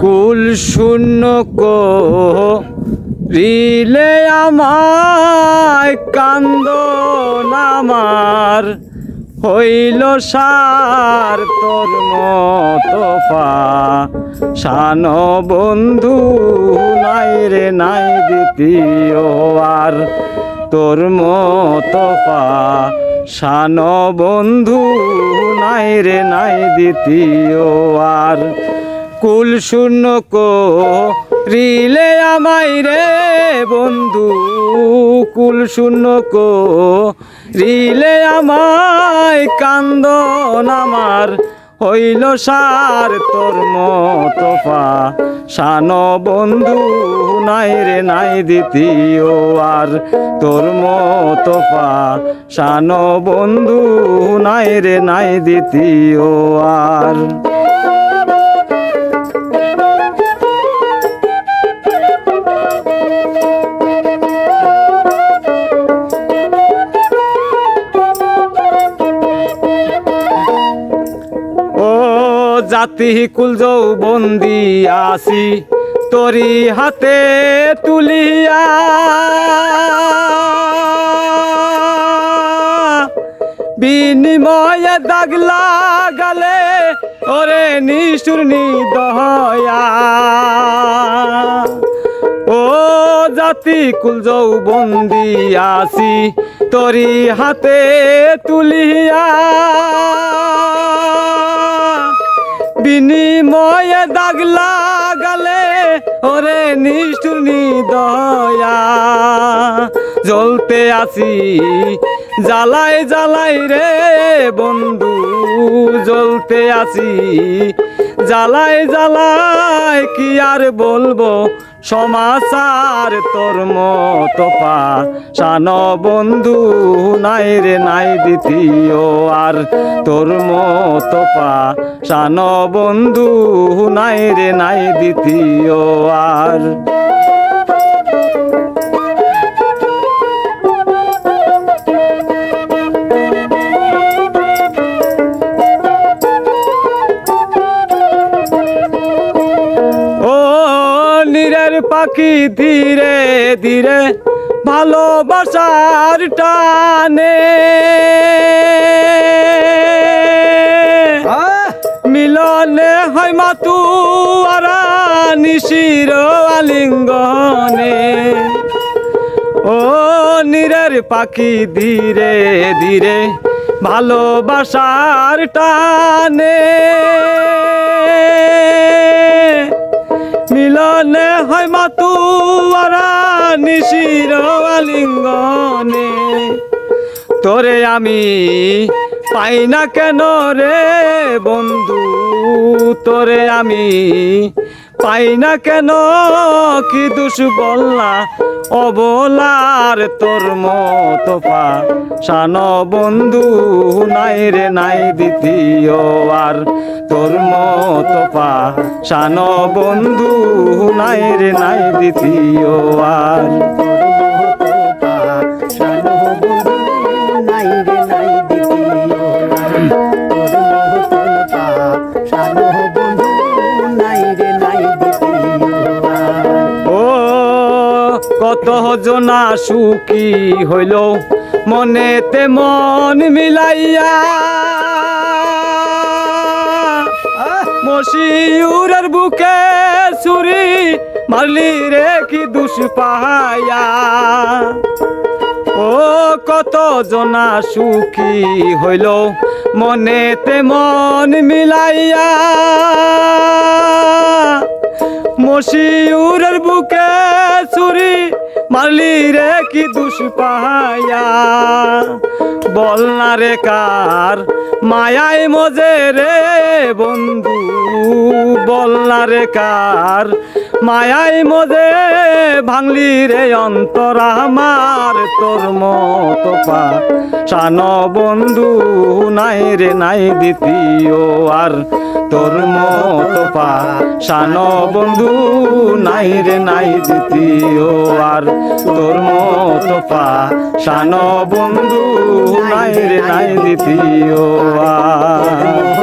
কুল শূন্য কো রিলে আমায় কান্দন আমার হইল সার তোর মতো পা। শান বন্ধু নাই রে, নাই দ্বিতীয় আর তোর মতো পা। শান বন্ধু নাই রে, নাই দ্বিতীয় আর কুল শূন্য কো রিলে আমাই রে বন্ধু। কুল শূন্য কো রিলে আমায় কান্দন আমার। হইল সার তোর মতো পা। শান বন্ধু নাই রে, নাই দ্বিতীয় আর তোর মতো পা। শান বন্ধু নাই রে, নাই দ্বিতীয় আর জাতি কুল বন্দি আসি, তরি হাতে তুলিয়া। বিনিময়ে দাগ লাগালে ওরে নিশুর দহয়া ও জাতি কুল বন্দি আসি, তরি হাতে তুলিয়া। বিনিময়ে দাগ লাগালে, ওরে নিষ্ঠুর দয়া জ্বলতে আসি, জ্বালাই জ্বালাই রে বন্ধু, জ্বলতে আসি। জ্বালাই জ্বালাই কি আর বলব? সমাচার তোর মতো পা। সান বন্ধু নাই রে, নাই দ্বিতীয় আর তোর মতো পা। সান বন্ধু নাই রে, নাই দ্বিতীয় আর পাখি ধীরে ধীরে ভালোবাসার টানে। মিলনে হয় মাতু আরা নিশির আলিঙ্গনে। ও নীরের পাখি ধীরে ধীরে ভালোবাসার টানে। আলিঙ্গনে। তোরে আমি পাই না কেন রে বন্ধু? তোরে আমি পাই না কেন? কি দুষ বললা অবলার তোর মতো পা শান বন্ধু নাই রে নাই দ্বিতীয় আর। তোর মতো পা শান বন্ধু নাই রে নাই দ্বিতীয় আর। ও কত জনা সুখী হইল। মনেতে মন মিলাইয়া। মশিউরের বুকে ছুরি মারলি রে কি দুষ পাহায়া ও, কত জনা সুখী হইল মনেতে মন মিলাইয়া। মশিউরের বুকে ছুরি মারলি রে কি দুষ পাহায়া? বল না রে কার মায়াই মজে রে বন্ধু? বল না রে কার মায়াই মজে ভাঙলি রে অন্তর আমার, তোর মতো পা। শান বন্ধু নাই রে, নাই দ্বিতীয় আর, তোর মতো পা। শান বন্ধু নাই রে, নাই দ্বিতীয় আর, তোর মতো পা। শান বন্ধু নাই রে, নাই দ্বিতীয় আর।